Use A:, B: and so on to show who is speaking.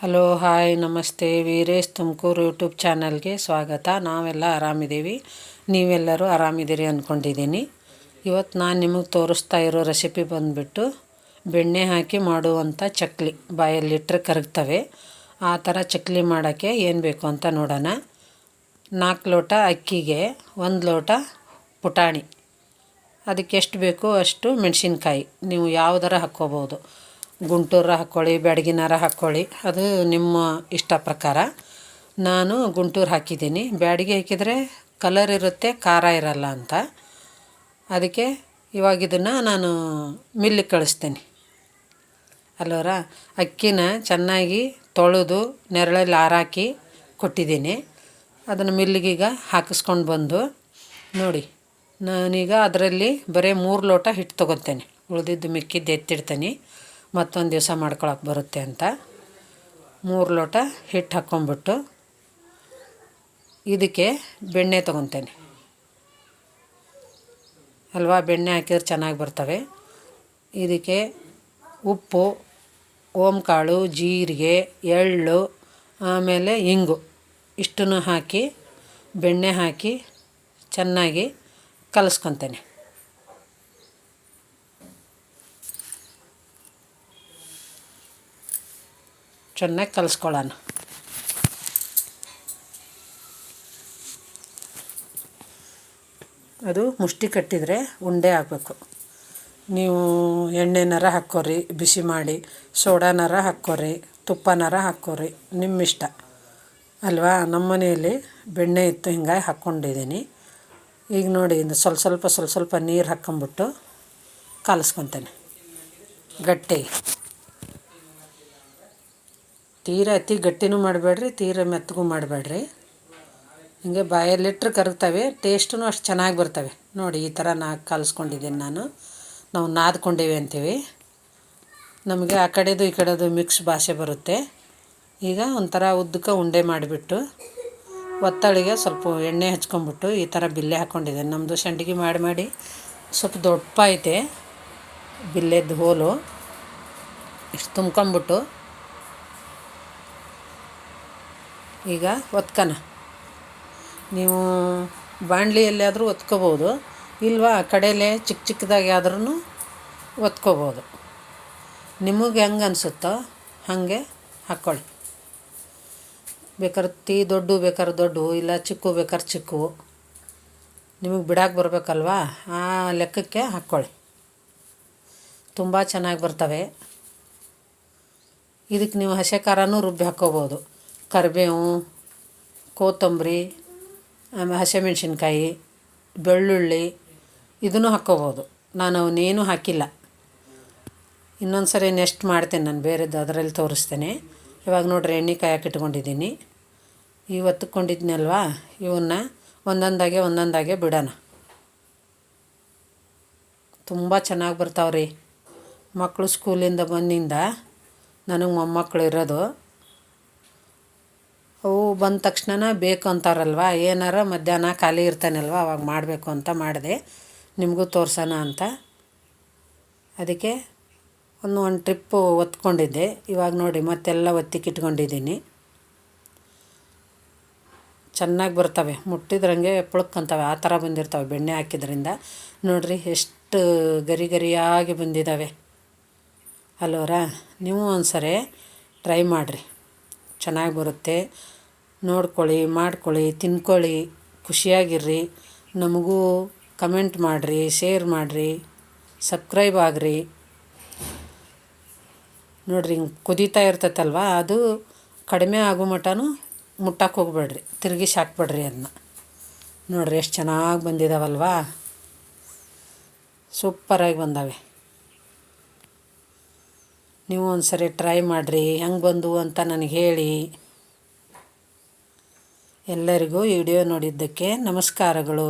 A: Hello, hi, ನಮಸ್ತೆ. Veeresh Tumakuru YouTube ಚಾನಲ್ಗೆ ಸ್ವಾಗತ. ನಾವೆಲ್ಲ ಆರಾಮಿದ್ದೀವಿ. ನೀವೆಲ್ಲರೂ ಆರಾಮಿದ್ದೀರಿ ಅಂದ್ಕೊಂಡಿದ್ದೀನಿ. ಇವತ್ತು ನಾನು ನಿಮಗೆ ತೋರಿಸ್ತಾ ಇರೋ ರೆಸಿಪಿ ಬಂದುಬಿಟ್ಟು ಬೆಣ್ಣೆ ಹಾಕಿ ಮಾಡುವಂಥ ಚಕ್ಲಿ ಬಾಯಲ್ಲಿಟ್ಟರೆ ಕರಗ್ತವೆ. ಆ ಥರ ಚಕ್ಲಿ ಮಾಡೋಕ್ಕೆ ಏನು ಬೇಕು ಅಂತ ನೋಡೋಣ. ನಾಲ್ಕು ಲೋಟ ಅಕ್ಕಿಗೆ ಒಂದು ಲೋಟ ಪುಟಾಣಿ. ಅದಕ್ಕೆ ಎಷ್ಟು ಬೇಕೋ ಅಷ್ಟು ಮೆಣಸಿನ್ಕಾಯಿ. ನೀವು ಯಾವುದರ ಹಾಕ್ಕೋಬೋದು. ಗುಂಟೂರ ಹಾಕ್ಕೊಳ್ಳಿ, ಬ್ಯಾಡಗಿನಾರ ಹಾಕ್ಕೊಳ್ಳಿ. ಅದು ನಿಮ್ಮ ಇಷ್ಟ ಪ್ರಕಾರ. ನಾನು ಗುಂಟೂರು ಹಾಕಿದ್ದೀನಿ. ಬ್ಯಾಡಗಿ ಹಾಕಿದರೆ ಕಲರ್ ಇರುತ್ತೆ, ಖಾರ ಇರಲ್ಲ ಅಂತ. ಅದಕ್ಕೆ ಇವಾಗ ಇದನ್ನು ನಾನು ಮಿಲ್ಲಿಗೆ ಕಳಿಸ್ತೀನಿ. ಅಲ್ಲವರ ಅಕ್ಕಿನ ಚೆನ್ನಾಗಿ ತೊಳೆದು ನೆರಳಲ್ಲಿ ಆರಾಕಿ ಕೊಟ್ಟಿದ್ದೀನಿ. ಅದನ್ನು ಮಿಲ್ಲಿಗೀಗ ಹಾಕಿಸ್ಕೊಂಡು ಬಂದು ನೋಡಿ. ನಾನೀಗ ಅದರಲ್ಲಿ ಬರೀ ಮೂರು ಲೋಟ ಹಿಟ್ಟು ತೊಗೊತೇನೆ. ಉಳಿದಿದ್ದು ಮಿಕ್ಕಿದ್ದು ಎತ್ತಿಡ್ತೀನಿ. ಮತ್ತೊಂದು ದಿವಸ ಮಾಡ್ಕೊಳಕ್ಕೆ ಬರುತ್ತೆ ಅಂತ. ಮೂರು ಲೋಟ ಹಿಟ್ಟು ಹಾಕ್ಕೊಂಬಿಟ್ಟು ಇದಕ್ಕೆ ಬೆಣ್ಣೆ ತೊಗೊತೇನೆ. ಅಲ್ವಾ? ಬೆಣ್ಣೆ ಹಾಕಿದ್ರೆ ಚೆನ್ನಾಗಿ ಬರ್ತವೆ. ಇದಕ್ಕೆ ಉಪ್ಪು, ಓಂಕಾಳು, ಜೀರಿಗೆ, ಎಳ್ಳು, ಆಮೇಲೆ ಇಂಗು ಇಷ್ಟನ್ನು ಹಾಕಿ, ಬೆಣ್ಣೆ ಹಾಕಿ ಚೆನ್ನಾಗಿ ಕಲಿಸ್ಕೊತೇನೆ. ಚೆನ್ನಾಗಿ ಕಲಿಸ್ಕೊಳ್ಳೋಣ ಅದು ಮುಷ್ಟಿ ಕಟ್ಟಿದರೆ ಉಂಡೆ ಆಗಬೇಕು. ನೀವು ಎಣ್ಣೆನಾರ ಹಾಕ್ಕೋರಿ, ಬಿಸಿ ಮಾಡಿ. ಸೋಡಾನಾರ ಹಾಕ್ಕೋರಿ ತುಪ್ಪನಾರ ಹಾಕ್ಕೋರಿ ನಿಮ್ಮ ಇಷ್ಟ ಅಲ್ವಾ? ನಮ್ಮ ಮನೆಯಲ್ಲಿ ಬೆಣ್ಣೆ ಇತ್ತು, ಹಿಂಗಾಗಿ ಹಾಕ್ಕೊಂಡಿದ್ದೀನಿ. ಈಗ ನೋಡಿ ಇದು ಸ್ವಲ್ಪ ಸ್ವಲ್ಪ ಸ್ವಲ್ಪ ಸ್ವಲ್ಪ ನೀರು ಹಾಕ್ಕೊಂಬಿಟ್ಟು ಕಲಿಸ್ಕೊತೇನೆ. ಗಟ್ಟಿ. ತೀರ ಅತಿ ಗಟ್ಟಿನೂ ಮಾಡಬೇಡ್ರಿ, ತೀರ ಮೆತ್ತಗೂ ಮಾಡಬೇಡ್ರಿ. ಹಿಂಗೆ ಬಾಯಲ್ಲಿಟ್ಟರೆ ಕರಗ್ತವೆ ಟೇಸ್ಟೂ ಅಷ್ಟು ಚೆನ್ನಾಗಿ ಬರ್ತವೆ. ನೋಡಿ, ಈ ಥರ ನಾ ಕಲಿಸ್ಕೊಂಡಿದ್ದೀನಿ ನಾನು. ನಾವು ನಾದ್ಕೊಂಡೇವೆ ಅಂತೀವಿ. ನಮಗೆ ಆ ಕಡೆದು ಈ ಕಡೆದು ಮಿಕ್ಸ್ ಭಾಷೆ ಬರುತ್ತೆ. ಈಗ ಒಂಥರ ಉದ್ದಕ್ಕೆ ಉಂಡೆ ಮಾಡಿಬಿಟ್ಟು, ಒತ್ತಳಿಗೆ ಸ್ವಲ್ಪ ಎಣ್ಣೆ ಹಚ್ಕೊಂಬಿಟ್ಟು ಈ ಥರ ಬಿಲ್ಲೆ ಹಾಕ್ಕೊಂಡಿದ್ದೇನೆ. ನಮ್ಮದು ಸಂಡಿಗೆ ಮಾಡಿ ಮಾಡಿ ಸ್ವಲ್ಪ ದೊಡ್ಡ ಐತೆ, ಬಿಲ್ಲೆದ್ದು ಹೋಲು. ಇಷ್ಟು ತುಂಬ್ಕೊಂಬಿಟ್ಟು ಈಗ ಒತ್ಕನ. ನೀವು ಬಾಣಲಿಯಲ್ಲಾದರೂ ಒತ್ಕೋಬೋದು, ಇಲ್ವಾ ಕಡೆಯಲ್ಲೇ ಚಿಕ್ಕ ಚಿಕ್ಕದಾಗಿ ಆದ್ರೂ ಒತ್ಕೋಬೋದು. ನಿಮಗೆ ಹೆಂಗೆ ಅನಿಸುತ್ತೋ ಹಾಗೆ ಹಾಕ್ಕೊಳ್ಳಿ ಬೇಕಾದ್ರೆ ತೀ ದೊಡ್ಡ ಬೇಕಾದ್ರೆ ದೊಡ್ಡ, ಇಲ್ಲ ಚಿಕ್ಕು ಬೇಕಾದ್ರೆ ಚಿಕ್ಕು. ನಿಮಗೆ ಬಿಡಾಕೆ ಬರಬೇಕಲ್ವಾ? ಆ ಲೆಕ್ಕಕ್ಕೆ ಹಾಕ್ಕೊಳ್ಳಿ ತುಂಬ ಚೆನ್ನಾಗಿ ಬರ್ತವೆ. ಇದಕ್ಕೆ ನೀವು ಹಸೆ ಖಾರನೂ ರುಬ್ಬಿ ಹಾಕ್ಕೋಬೋದು ಕರಿಬೇವು, ಕೊತ್ತಂಬರಿ ಆಮೇಲೆ ಹಸಿಮೆಣ್ಸಿನ್ಕಾಯಿ, ಬೆಳ್ಳುಳ್ಳಿ, ಇದನ್ನು ಹಾಕ್ಕೋಬೋದು. ನಾನು ಅವನ್ನೇನು ಹಾಕಿಲ್ಲ. ಇನ್ನೊಂದು ಸರಿ ನೆಕ್ಸ್ಟ್ ಮಾಡ್ತೇನೆ ನಾನು, ಬೇರೆದು ಅದರಲ್ಲಿ ತೋರಿಸ್ತೇನೆ. ಇವಾಗ ನೋಡ್ರಿ ಎಣ್ಣೆ ಕಾಯಕ್ಕೆ ಇಟ್ಕೊಂಡಿದ್ದೀನಿ. ಇವತ್ತುಕೊಂಡಿದ್ನಲ್ವಾ? ಇವನ್ನ ಒಂದೊಂದಾಗೆ ಒಂದೊಂದಾಗೆ ಬಿಡೋಣ. ತುಂಬ ಚೆನ್ನಾಗಿ ಬರ್ತಾವ್ರಿ. ಮಕ್ಕಳು ಸ್ಕೂಲಿಂದ ಬಂದಿಂದ ನನಗೆ ಮೊಮ್ಮಕ್ಕಳು ಇರೋದು. ಅವು ಬಂದ ತಕ್ಷಣ ಬೇಕು ಅಂತಾರಲ್ವ ಏನಾರ ಮಧ್ಯಾಹ್ನ ಖಾಲಿ ಇರ್ತಾನಲ್ವ? ಅವಾಗ ಮಾಡಬೇಕು ಅಂತ ಮಾಡಿದೆ. ನಿಮಗೂ ತೋರ್ಸೋಣ ಅಂತ. ಅದಕ್ಕೆ ಒಂದು ಒಂದು ಟ್ರಿಪ್ಪು ಒತ್ಕೊಂಡಿದ್ದೆ. ಇವಾಗ ನೋಡಿ, ಮತ್ತೆಲ್ಲ ಒತ್ತಿಕ್ಕಿಟ್ಕೊಂಡಿದ್ದೀನಿ ಚೆನ್ನಾಗಿ ಬರ್ತವೆ. ಮುಟ್ಟಿದ್ರಂಗೆ ಪುಳಕ್ಕಂತವೆ. ಆ ಥರ ಬಂದಿರ್ತವೆ ಬೆಣ್ಣೆ ಹಾಕಿದ್ರಿಂದ. ನೋಡಿರಿ, ಎಷ್ಟು ಗರಿ ಗರಿಯಾಗಿ ಬಂದಿದ್ದಾವೆ ಅಲ್ವರಾ ನೀವು ಒಂದು ಸರಿ ಟ್ರೈ ಮಾಡಿರಿ. ಚೆನ್ನಾಗಿ ಬರುತ್ತೆ. ನೋಡ್ಕೊಳ್ಳಿ, ಮಾಡ್ಕೊಳ್ಳಿ, ತಿನ್ಕೊಳ್ಳಿ, ಖುಷಿಯಾಗಿರ್ರಿ. ನಮಗೂ ಕಮೆಂಟ್ ಮಾಡಿರಿ, ಶೇರ್ ಮಾಡಿರಿ, ಸಬ್ಸ್ಕ್ರೈಬ್ ಆಗಿರಿ. ನೋಡಿರಿ, ಹಿಂಗೆ ಕುದೀತಾ ಇರ್ತೈತಲ್ವ, ಅದು ಕಡಿಮೆ ಆಗೋ ಮಟನೂ ಮುಟ್ಟಕ್ಕೆ ಹೋಗ್ಬೇಡ್ರಿ, ತಿರುಗಿಸಿ ಹಾಕ್ಬೇಡ್ರಿ ಅದನ್ನ ನೋಡಿರಿ, ಎಷ್ಟು ಚೆನ್ನಾಗಿ ಬಂದಿದ್ದಾವಲ್ವಾ ಸೂಪರಾಗಿ ಬಂದಾವೆ. ನೀವು ಒಂದು ಸರಿ ಟ್ರೈ ಮಾಡಿರಿ, ಹೆಂಗೆ ಬಂದವು ಅಂತ ನನಗೆ ಹೇಳಿ. ಎಲ್ಲರಿಗೂ ವಿಡಿಯೋ ನೋಡಿದ್ದಕ್ಕೆ ನಮಸ್ಕಾರಗಳು.